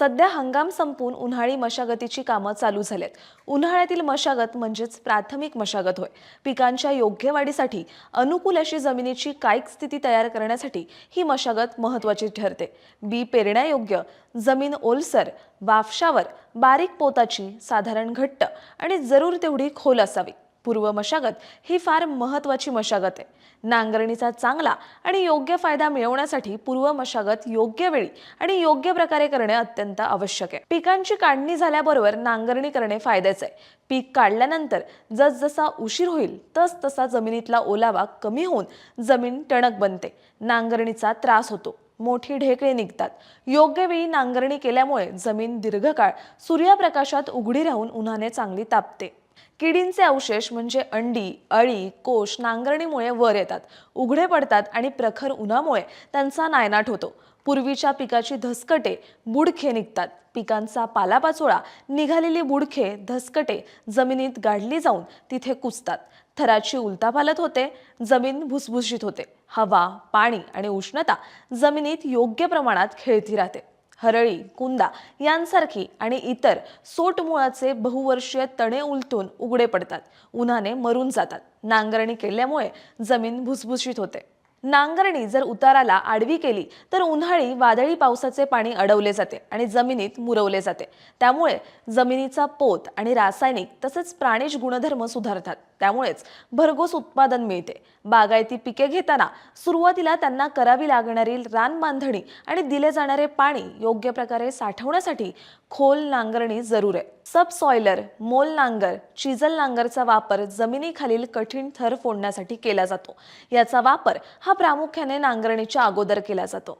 सध्या हंगाम संपून उन्हाळी मशागतीची कामं चालू झालेत. उन्हाळ्यातील मशागत म्हणजेच प्राथमिक मशागत होय. पिकांच्या योग्य वाढीसाठी अनुकूल अशी जमिनीची कायिक स्थिती तयार करण्यासाठी ही मशागत महत्त्वाची ठरते. बी पेरण्यायोग्य जमीन ओलसर वाफशावर बारीक पोताची साधारण घट्ट आणि जरूर तेवढी खोल असावी. पूर्व मशागत ही फार महत्त्वाची मशागत आहे. नांगरणीचा चांगला आणि योग्य फायदा मिळवण्यासाठी पूर्व मशागत योग्य वेळी आणि योग्य प्रकारे करणे अत्यंत आवश्यक आहे. पिकांची काढणी झाल्याबरोबर नांगरणी करणे फायद्याचे आहे. पीक काढल्यानंतर जसजसा उशीर होईल तस तसा जमिनीतला ओलावा कमी होऊन जमीन टणक बनते. नांगरणीचा त्रास होतो. मोठी ढेकळे निघतात. योग्य वेळी नांगरणी केल्यामुळे जमीन दीर्घकाळ सूर्यप्रकाशात उघडी राहून उन्हाने चांगली तापते. किडींचे अवशेष म्हणजे अंडी अळी कोश नांगरणीमुळे वर येतात उघडे पडतात आणि प्रखर उन्हामुळे त्यांचा नायनाट होतो. पूर्वीच्या पिकाची धसकटे बुडखे निघतात. पिकांचा पालापाचोळा निघालेली बुडखे धसकटे जमिनीत गाडली जाऊन तिथे कुचतात थराची उलतापालत होते जमीन भुसभुशीत होते. हवा पाणी आणि उष्णता जमिनीत योग्य प्रमाणात खेळती राहते. हरळी कुंदा यांसारखी आणि इतर सोटमुळाचे बहुवर्षीय तणे उलटून उघडे पडतात. उन्हाने मरून जातात. नांगरणी केल्यामुळे जमीन भुसभुशीत होते. नांगरणी जर उताराला आडवी केली तर उन्हाळी वादळी पावसाचे पाणी अडवले जाते आणि जमिनीत मुरवले जाते. त्यामुळे जमिनीचा पोत आणि रासायनिक तसेच प्राणिज गुणधर्म सुधारतात. त्यामुळेच भरघोस उत्पादन मिळते. बागायती पिके घेताना सुरुवातीला त्यांना करावी लागणारी रान बांधणी आणि दिले जाणारे पाणी योग्य प्रकारे साठवण्यासाठी खोल नांगरणी जरूर आहे. सबसॉयलर मोल नांगर चिजल नांगरचा वापर जमिनीखालील कठीण थर फोडण्यासाठी केला जातो. याचा वापर हा प्रामुख्याने नांगरणीच्या अगोदर केला जातो.